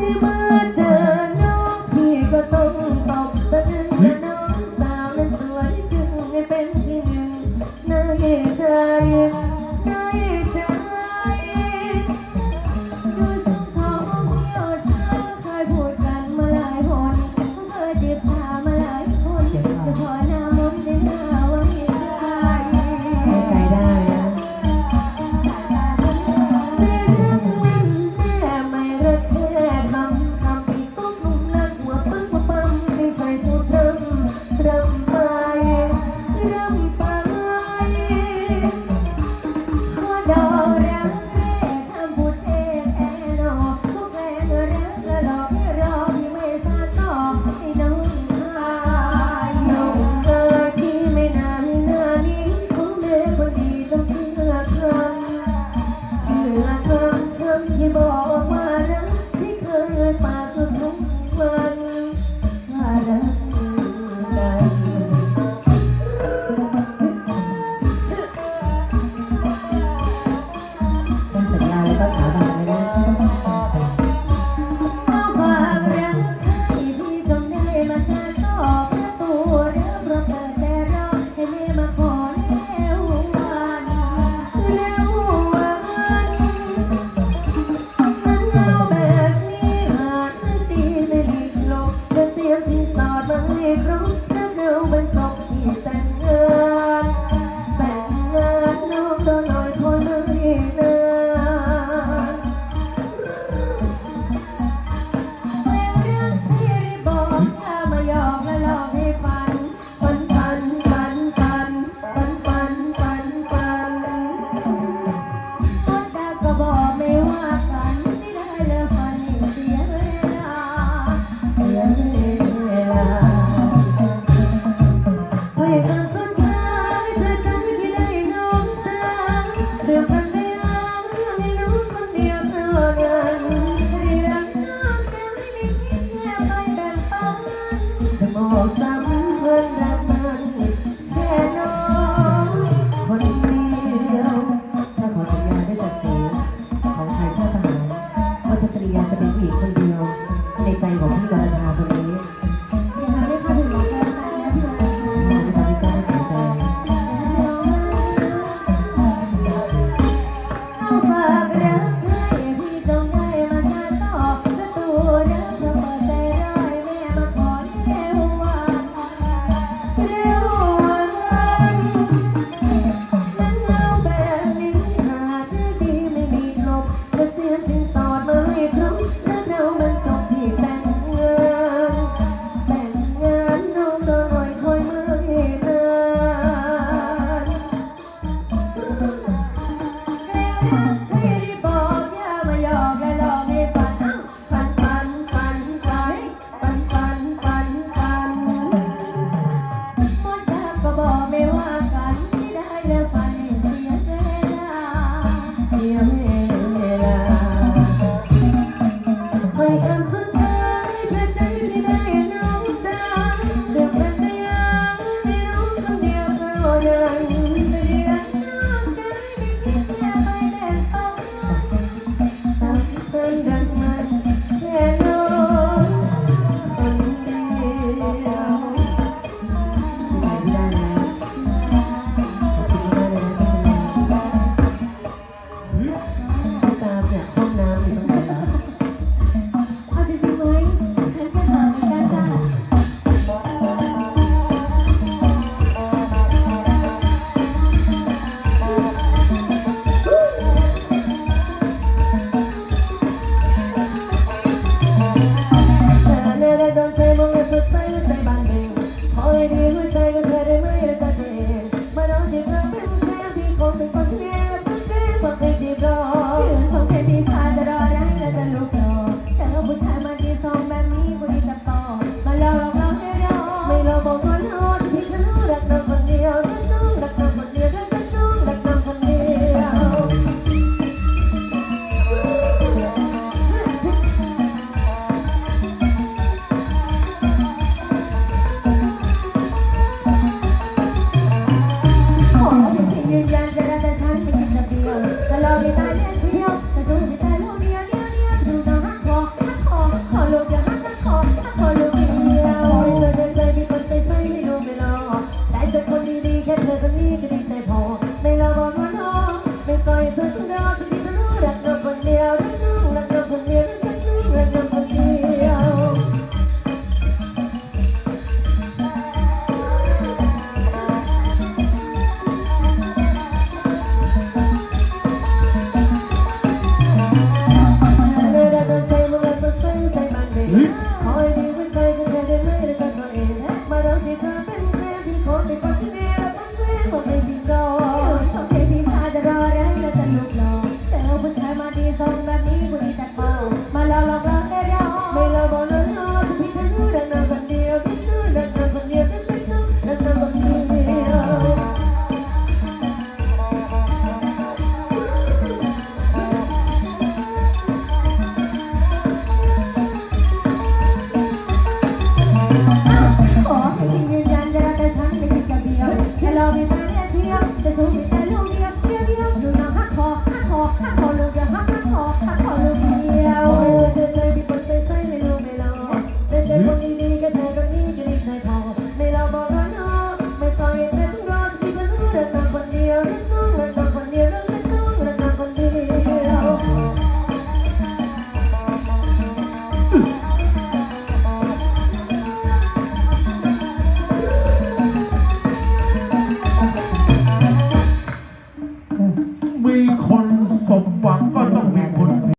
ได้ไหม 我的眼泪。 บอกสามเงินรักมแค่น้คนเดียวถ้าขอสัญญาได้จัดเสวของชายชาติทหารวัตสริยาจะเป็นผู้หญิงคนเดียว ในใจของพี่วรธาคนนี้ bỏ mình Papa, baby, don't.